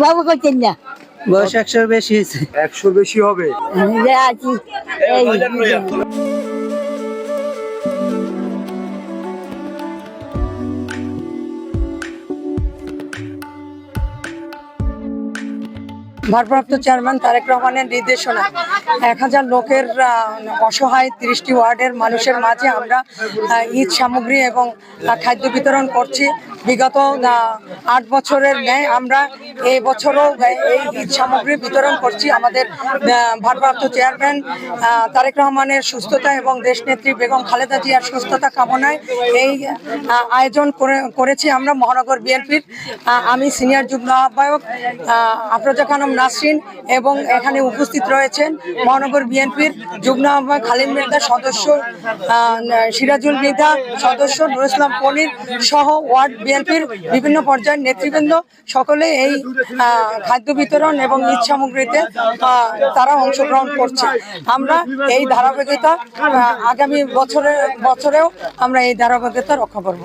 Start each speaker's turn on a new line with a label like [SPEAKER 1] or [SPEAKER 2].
[SPEAKER 1] বাবু করছেন না।
[SPEAKER 2] বয়স একশোর বেশি হয়েছে।
[SPEAKER 3] একশোর বেশি হবে।
[SPEAKER 1] আছি
[SPEAKER 4] ভারপ্রাপ্ত চেয়ারম্যান তারেক রহমানের নির্দেশনা এক হাজার লোকের আহ, অসহায় তিরিশটি ওয়ার্ডের মানুষের মাঝে আমরা ঈদ সামগ্রী এবং খাদ্য বিতরণ করছি। বিগত আট বছরের ন্যায় আমরা এই বছরও এই ঈদ সামগ্রী বিতরণ করছি আমাদের ভারপ্রাপ্ত চেয়ারম্যান তারেক রহমানের সুস্থতা এবং দেশনেত্রী বেগম খালেদা জিয়ার সুস্থতা কামনায় এই আয়োজন করে করেছি আমরা মহানগর বিএনপির আমি সিনিয়র যুগ্ম আহ্বায়ক আহ, আফরোজা খানম নাসরিন এবং এখানে উপস্থিত রয়েছেন মহানগর বিএনপির যুগ্ম আহ্বায়ক খালিদ মৃধা সদস্য সিরাজুল মৃধা সদস্য নুরুসলাম পনির সহ ওয়ার্ড বিএনপির বিভিন্ন পর্যায়ের নেতৃবৃন্দ সকলে এই খাদ্য বিতরণ এবং ঈদ সামগ্রীতে তারা অংশগ্রহণ করছে। আমরা এই ধারাবাহিকতা আগামী বছরে বছরেও আমরা এই ধারাবাহিকতা রক্ষা করব।